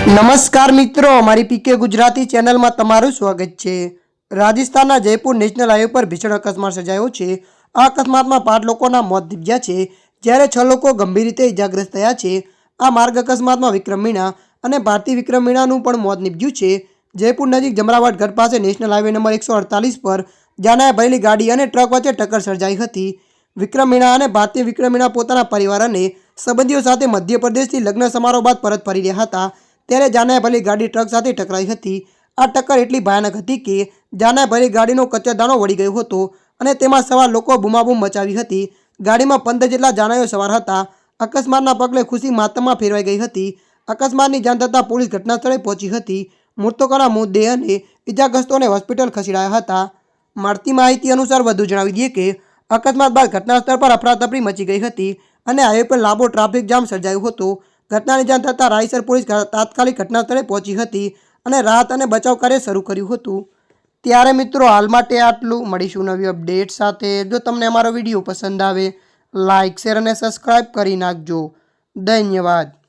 નમસ્કાર મિત્રો, અમારી પીકે ગુજરાતી ચેનલમાં તમારું સ્વાગત છે. રાજસ્થાનના જયપુર નેશનલ હાઈવે પર ભીષણ અકસ્માત સર્જાયો છે. આ અકસ્માતમાં પાંચ લોકોના મોત નીપજ્યા છે. જ્યારે છ લોકો ગંભીર રીતે ઇજાગ્રસ્ત થયા છે. આ માર્ગ અકસ્માતમાં વિક્રમ મીણા અને ભારતી વિક્રમ મીણાનું પણ મોત નીપજ્યું છે. જયપુર નજીક જમરાવાડ ઘર પાસે નેશનલ હાઈવે નંબર એકસો અડતાલીસ પર જાનાએ ભરેલી ગાડી અને ટ્રક વચ્ચે ટક્કર સર્જાઈ હતી. વિક્રમ મીણા અને ભારતીય વિક્રમ મીણા પોતાના પરિવાર અને સંબંધીઓ સાથે મધ્યપ્રદેશથી લગ્ન સમારોહ બાદ પરત ફરી રહ્યા હતા. ત્યારે જાનાભાઈની ગાડી ટ્રક સાથે ટકરાઈ હતી. આ ટક્કર એટલી ભયાનક હતી કે જાનાભાઈની ગાડીનો કચરદાનો વળી ગયો હતો અને તેમાં સવાર લોકો બૂમાબૂમ મચાવી હતી. ગાડીમાં પંદર જેટલા જાનાઈઓ સવાર હતા. અકસ્માતના પગલે ખુશી માતમમાં ફેરવાઈ ગઈ હતી. અકસ્માતની જાણ થતાં પોલીસ ઘટનાસ્થળે પહોંચી હતી. મૃતકોના મૃતદેહ અને ઇજાગ્રસ્તોને હોસ્પિટલ ખસેડાયા હતા. મળતી માહિતી અનુસાર વધુ જણાવી દઈએ કે અકસ્માત બાદ ઘટનાસ્થળ પર અફરાતફરી મચી ગઈ હતી અને હાઈવે પર લાંબો ટ્રાફિક જામ સર્જાયો હતો. ઘટનાની જાણ થતાં રાયસર પોલીસ તાત્કાલિક ઘટના સ્થળે પહોંચી હતી અને રાહત અને બચાવ કાર્ય શરૂ કર્યું હતું. ત્યારે મિત્રો હાલ માટે આટલું. મળીશું નવી અપડેટ સાથે. જો તમને અમારો વીડિયો પસંદ આવે લાઇક શેર અને સબસ્ક્રાઈબ કરી નાખજો. ધન્યવાદ.